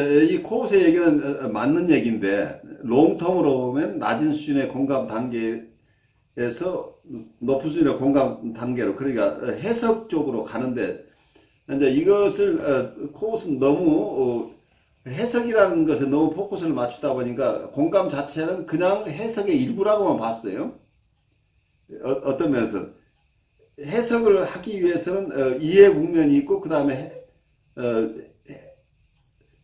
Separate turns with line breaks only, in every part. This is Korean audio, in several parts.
이 코우스의 얘기는 어, 어, 맞는 얘기인데 롱텀으로 보면 낮은 수준의 공감 단계에서 높은 수준의 공감 단계로 그러니까 어, 해석 쪽으로 가는데 이제 이것을 어, 코우스는 너무 어, 해석이라는 것에 너무 포커스를 맞추다 보니까 공감 자체는 그냥 해석의 일부라고만 봤어요. 어, 어떤 면에서 해석을 하기 위해서는 어, 이해 국면이 있고 그 다음에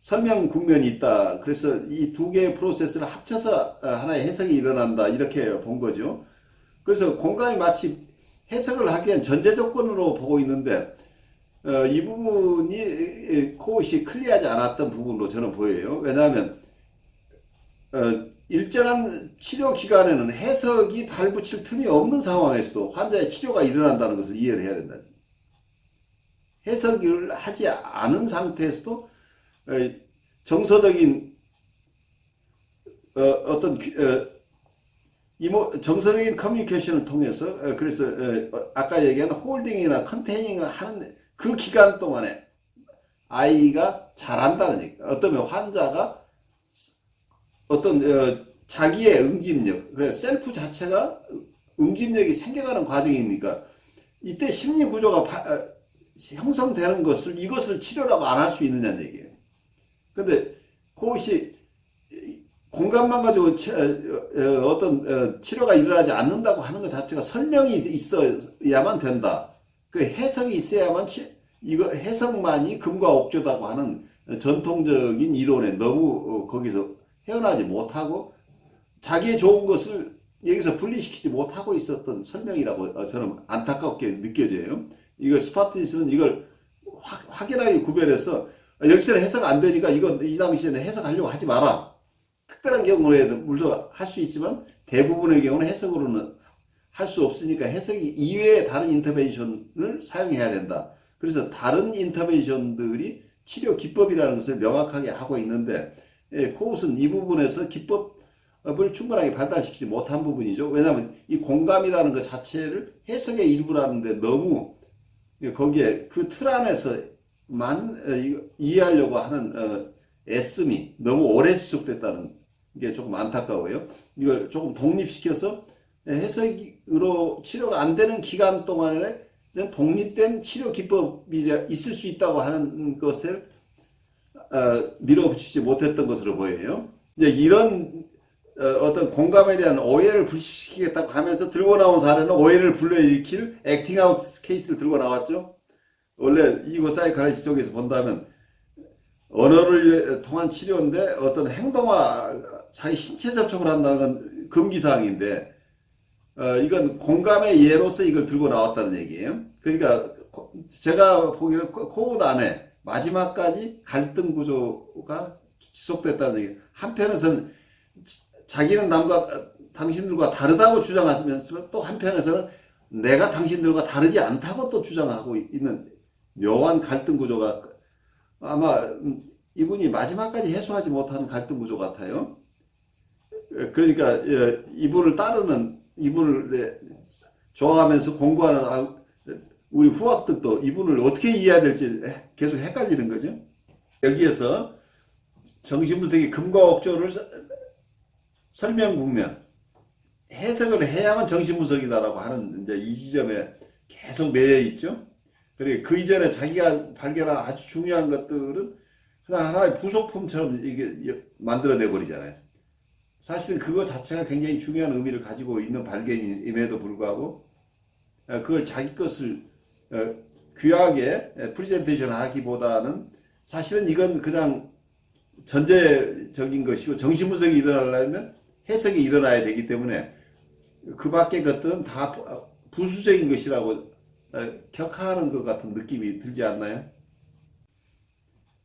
설명 국면이 있다. 그래서 이 두 개의 프로세스를 합쳐서 어, 하나의 해석이 일어난다. 이렇게 본 거죠. 그래서 공감이 마치 해석을 하기 위한 전제 조건으로 보고 있는데 어, 이 부분이 코엇이 클리어하지 않았던 부분으로 저는 보여요. 왜냐하면 어, 일정한 치료 기간에는 해석이 발붙일 틈이 없는 상황에서도 환자의 치료가 일어난다는 것을 이해를 해야 된다. 해석을 하지 않은 상태에서도 어, 정서적인 어, 어떤 귀- 어, 이모 정서적인 커뮤니케이션을 통해서 어, 그래서 어, 아까 얘기한 홀딩이나 컨테이닝을 하는 그 기간 동안에 아이가 잘한다는 얘기. 어떠면 환자가 어떤 어, 자기의 응집력, 그래 셀프 자체가 응집력이 생겨가는 과정이니까 이때 심리 구조가 바- 어, 형성되는 것을 이것을 치료라고 안 할 수 있느냐는 얘기예요. 근데 그것이 공감만 가지고 치- 어, 어, 어떤 어, 치료가 일어나지 않는다고 하는 것 자체가 설명이 있어야만 된다. 그 해석이 있어야만 치- 이거 해석만이 금과 옥조다고 하는 전통적인 이론에 너무 어, 거기서 헤어나지 못하고 자기의 좋은 것을 여기서 분리시키지 못하고 있었던 설명이라고 어, 저는 안타깝게 느껴져요. 이걸 스파티스는 이걸 확- 확연하게 구별해서 여기서는 해석 안 되니까 이건 이 당시에는 해석하려고 하지 마라. 특별한 경우에는 물론 할 수 있지만 대부분의 경우는 해석으로는 할 수 없으니까 해석이 이외의 다른 인터벤션을 사용해야 된다. 그래서 다른 인터벤션들이 치료 기법이라는 것을 명확하게 하고 있는데 예, 코웃은 이 부분에서 기법을 충분하게 발달시키지 못한 부분이죠. 왜냐하면 이 공감이라는 것 자체를 해석의 일부라는데 너무 거기에 그 틀 안에서 만 어, 이해하려고 하는 어, 애씀이 너무 오래 지속됐다는 게 조금 안타까워요. 이걸 조금 독립시켜서 해석으로 치료가 안 되는 기간 동안에는 독립된 치료 기법이 있을 수 있다고 하는 것을 어, 밀어붙이지 못했던 것으로 보여요. 이런 어, 떤 공감에 대한 오해를 불식시키겠다고 하면서 들고 나온 사례는 오해를 불러일으킬 액팅아웃 케이스를 들고 나왔죠. 원래 이거 사이카라시 쪽에서 본다면 언어를 통한 치료인데 어떤 행동화, 자기 신체 접촉을 한다는 건 금기사항인데 어, 이건 공감의 예로서 이걸 들고 나왔다는 얘기예요. 그러니까 코- 제가 보기에는 코- 코드 안에 마지막까지 갈등 구조가 지속됐다는 얘기. 한편에서는 지- 자기는 남과 당신들과 다르다고 주장하면서 또 한편에서는 내가 당신들과 다르지 않다고 또 주장하고 있는 묘한 갈등 구조가 아마 음, 이분이 마지막까지 해소하지 못한 갈등 구조 같아요. 에, 그러니까 예, 이분을 따르는 이분을 예, 좋아하면서 공부하는 아, 우리 후학들도 이분을 어떻게 이해해야 될지 계속 헷갈리는 거죠. 여기에서 정신분석이 금과 옥조를 서- 설명 국면 해석을 해야만 정신분석이다라고 하는 이제 이 지점에 계속 매여 있죠. 그리고 그 이전에 자기가 발견한 아주 중요한 것들은 그냥 하나의 부속품처럼 이게 만들어내 버리잖아요. 사실은 그거 자체가 굉장히 중요한 의미를 가지고 있는 발견임에도 불구하고 어, 그걸 자기 것을 어, 귀하게 프레젠테이션 하기보다는 사실은 이건 그냥 전제적인 것이고 정신분석이 일어나려면 해석이 일어나야 되기 때문에 그 밖의 것들은 다 부- 부수적인 것이라고 어, 격하하는 것 같은 느낌이 들지 않나요?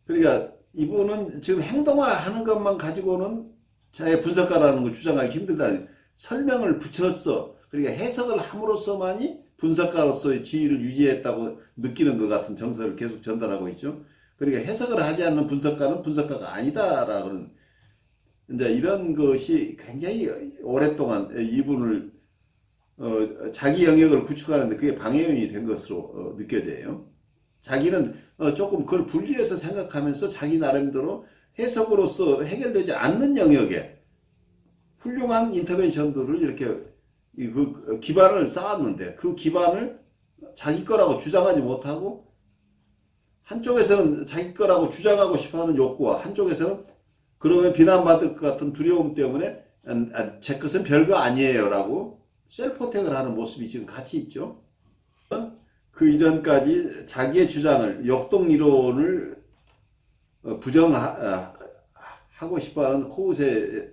그러니까 이분은 지금 행동화하는 것만 가지고는 자의 분석가라는 걸 주장하기 힘들다. 설명을 붙였어. 그러니까 해석을 함으로써만이 분석가로서의 지위를 유지했다고 느끼는 것 같은 정서를 계속 전달하고 있죠. 그러니까 해석을 하지 않는 분석가는 분석가가 아니다라는 이제 이런 것이 굉장히 오랫동안 이분을 어, 자기 영역을 구축하는데 그게 방해용이 된 것으로 어, 느껴져요. 자기는 어, 조금 그걸 분리해서 생각하면서 자기 나름대로 해석으로서 해결되지 않는 영역에 훌륭한 인터벤션들을 이렇게 이 그 기반을 쌓았는데 그 기반을 자기 거라고 주장하지 못하고 한쪽에서는 자기 거라고 주장하고 싶어하는 욕구와 한쪽에서는 그러면 비난받을 것 같은 두려움 때문에 제 것은 별거 아니에요라고 셀프호택을 하는 모습이 지금 같이 있죠. 그 이전까지 자기의 주장을 역동 이론을 어, 부정하고 싶어하는 코웃의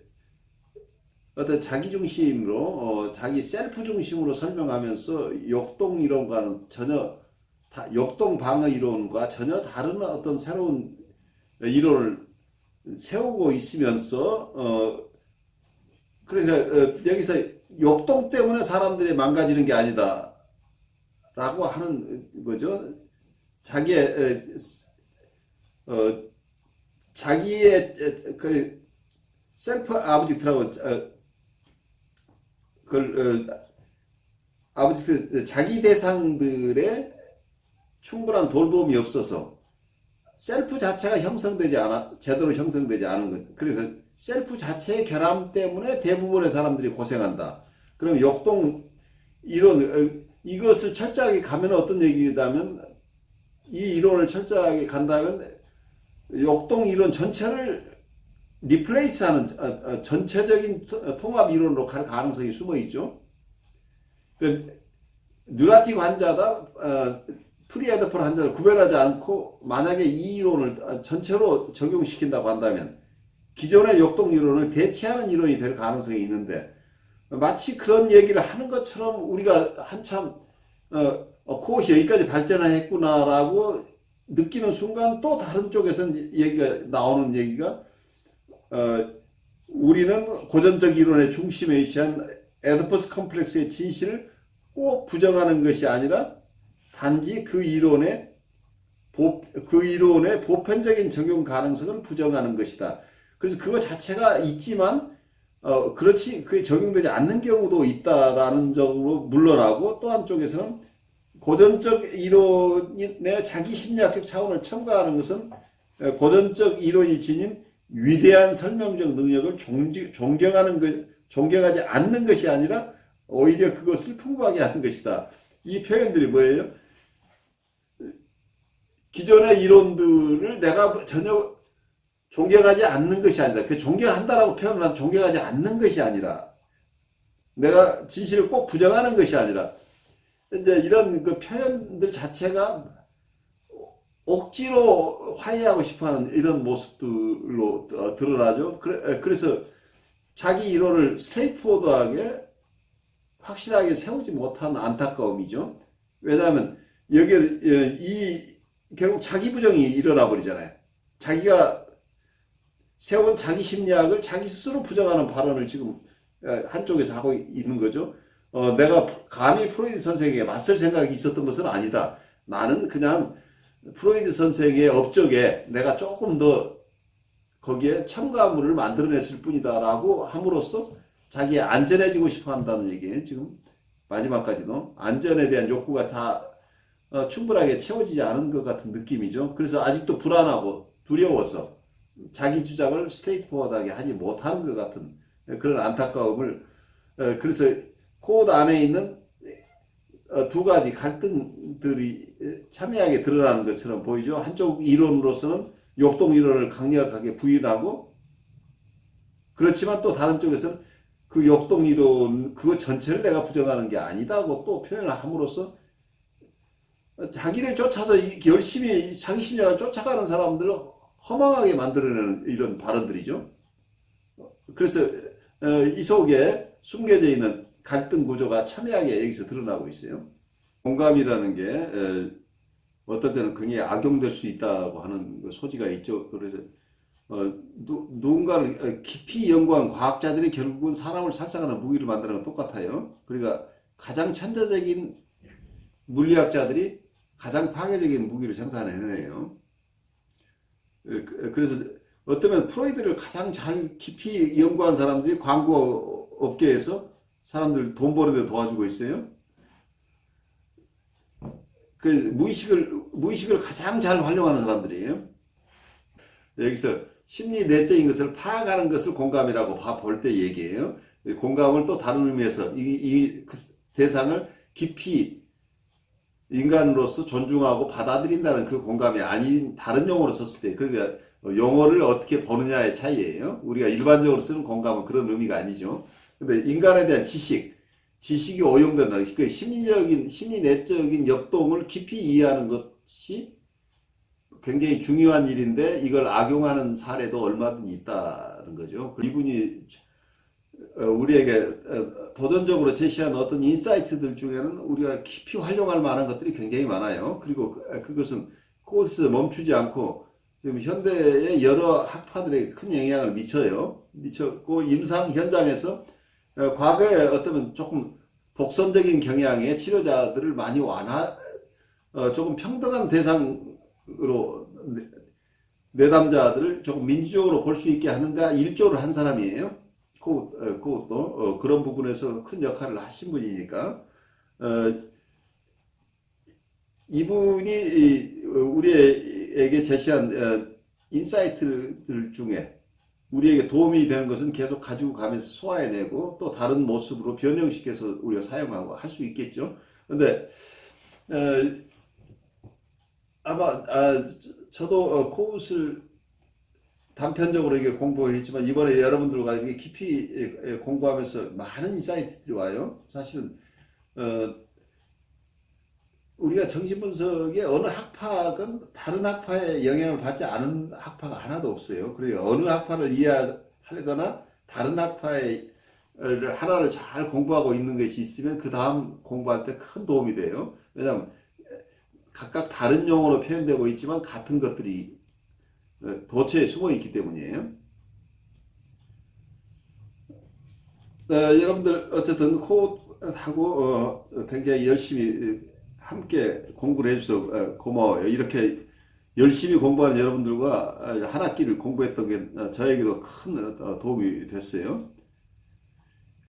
어떤 자기 중심으로 어, 자기 셀프 중심으로 설명하면서 역동 이론과는 전혀 다, 역동 방어 이론과 전혀 다른 어떤 새로운 이론을 세우고 있으면서 어 그러니까 어, 여기서 역동 때문에 사람들이 망가지는 게 아니다. 라고 하는 거죠. 자기의 어 자기의 그 셀프 아브젝트라고 어, 그걸 어, 아브젝트 자기 대상들의 충분한 돌봄이 없어서 셀프 자체가 형성되지 않아 제대로 형성되지 않은 것. 그래서 셀프 자체의 결함 때문에 대부분의 사람들이 고생한다. 그럼 역동 이론 어, 이것을 철저하게 가면 어떤 얘기냐면 이 이론을 철저하게 간다면 역동 이론 전체를 리플레이스하는 어, 어, 전체적인 토- 통합 이론으로 갈 가능성이 숨어 있죠. 그 뉴라틱 환자다 어, 프리헤드폴 환자를 구별하지 않고 만약에 이 이론을 어, 전체로 적용시킨다고 한다면 기존의 역동 이론을 대체하는 이론이 될 가능성이 있는데 마치 그런 얘기를 하는 것처럼 우리가 한참 어, 어, 코엇이 여기까지 발전했구나라고 느끼는 순간 또 다른 쪽에서는 얘기가 나오는 얘기가 어, 우리는 고전적 이론의 중심에 위치한 에드퍼스 컴플렉스의 진실을 꼭 부정하는 것이 아니라 단지 그 이론의 보, 그 이론의 보편적인 적용 가능성을 부정하는 것이다. 그래서 그거 자체가 있지만 어, 그렇지 그게 적용되지 않는 경우도 있다라는 점으로 물러나고 또 한쪽에서는 고전적 이론의 자기 심리학적 차원을 첨가하는 것은 어, 고전적 이론이 지닌 위대한 설명적 능력을 존지- 존경 하는 것, 존경하지 않는 것이 아니라 오히려 그것을 풍부하게 하는 것이다. 이 표현들이 뭐예요? 기존의 이론들을 내가 전혀 존경하지 않는 것이 아니다. 그 존경한다라고 표현을 한 존경하지 않는 것이 아니라 내가 진실을 꼭 부정하는 것이 아니라 이제 이런 그 표현들 자체가 억지로 화해하고 싶어하는 이런 모습들로 어, 드러나죠. 그래서 자기 이론을 스트레이트포드하게 확실하게 세우지 못한 안타까움이죠. 왜냐하면 여기 이 결국 자기 부정이 일어나 버리잖아요. 자기가 세운 자기 심리학을 자기 스스로 부정하는 발언을 지금 어, 한쪽에서 하고 있는 거죠. 어, 내가 감히 프로이드 선생에게 맞설 생각이 있었던 것은 아니다. 나는 그냥 프로이드 선생의 업적에 내가 조금 더 거기에 첨가물을 만들어냈을 뿐이다라고 함으로써 자기 안전해지고 싶어 한다는 얘기예요. 지금 마지막까지도 안전에 대한 욕구가 다 어, 충분하게 채워지지 않은 것 같은 느낌이죠. 그래서 아직도 불안하고 두려워서 자기 주장을 스트레이트 포워드하게 하지 못하는 것 같은 그런 안타까움을 어, 그래서 코드 안에 있는 어, 두 가지 갈등들이 참여하게 드러나는 것처럼 보이죠. 한쪽 이론으로서는 역동 이론을 강력하게 부인하고 그렇지만 또 다른 쪽에서는 그 역동 이론 그거 전체를 내가 부정하는 게 아니다고 또 표현을 함으로써 자기를 쫓아서 이- 열심히 자기 심리학을 쫓아가는 사람들을 허망하게 만들어내는 이런 발언들이죠. 그래서 어, 이 속에 숨겨져 있는 갈등 구조가 첨예하게 여기서 드러나고 있어요. 공감이라는 게 에, 어떤 때는 굉장히 악용될 수 있다고 하는 그 소지가 있죠. 그래서 어, 누, 누군가를 어, 깊이 연구한 과학자들이 결국은 사람을 살상하는 무기를 만드는 건 똑같아요. 그러니까 가장 천재적인 물리학자들이 가장 파괴적인 무기를 생산해내요. 어, 그- 그래서 어쩌면 프로이드를 가장 잘 깊이 연구한 사람들이 광고 업계에서 사람들 돈 버는데 도와주고 있어요. 그 무의식을 무의식을 가장 잘 활용하는 사람들이에요. 여기서 심리 내적인 것을 파악하는 것을 공감이라고 볼 때 얘기해요. 공감을 또 다른 의미에서 이, 이 그 대상을 깊이 인간으로서 존중하고 받아들인다는 그 공감이 아닌 다른 용어로 썼을 때 그러니까 용어를 어떻게 보느냐의 차이예요. 우리가 일반적으로 쓰는 공감은 그런 의미가 아니죠. 근데 인간에 대한 지식, 지식이 오용된다는 것이 그 심리적인 심리 내적인 역동을 깊이 이해하는 것이 굉장히 중요한 일인데 이걸 악용하는 사례도 얼마든지 있다는 거죠. 이분이 어, 우리에게 어, 도전적으로 제시한 어떤 인사이트들 중에는 우리가 깊이 활용할 만한 것들이 굉장히 많아요. 그리고 그- 그것은 코스 멈추지 않고 지금 현대의 여러 학파들에게 큰 영향을 미쳐요. 미쳤고 임상 현장에서 어, 과거에 어쩌면 조금 독선적인 경향의 치료자들을 많이 완화, 어, 조금 평등한 대상으로 내- 내담자들을 조금 민주적으로 볼 수 있게 하는데 일조를 한 사람이에요. 그, 어, 그것도 어, 그런 부분에서 큰 역할을 하신 분이니까 어, 이분이 이, 어, 우리에게 제시한 어, 인사이트들 중에 우리에게 도움이 되는 것은 계속 가지고 가면서 소화해내고 또 다른 모습으로 변형시켜서 우리가 사용하고 할 수 있겠죠. 근데 어, 아마 아, 저- 저도 어, 코웃을 단편적으로 이게 공부했지만 이번에 여러분들과 이게 깊이 예, 예, 공부하면서 많은 인사이트들이 와요. 사실은 어, 우리가 정신분석의 어느 학파건 다른 학파의 영향을 받지 않은 학파가 하나도 없어요. 그래요. 어느 학파를 이해하거나 다른 학파의 하나를 잘 공부하고 있는 것이 있으면 그 다음 공부할 때 큰 도움이 돼요. 왜냐하면 각각 다른 용어로 표현되고 있지만 같은 것들이 어, 도처에 숨어 있기 때문이에요. 어, 여러분들 어쨌든 코하고 어, 굉장히 열심히 함께 공부를 해주셔서 어, 고마워요. 이렇게 열심히 공부하는 여러분들과 어, 한 학기를 공부했던 게 어, 저에게도 큰 어, 도움이 됐어요.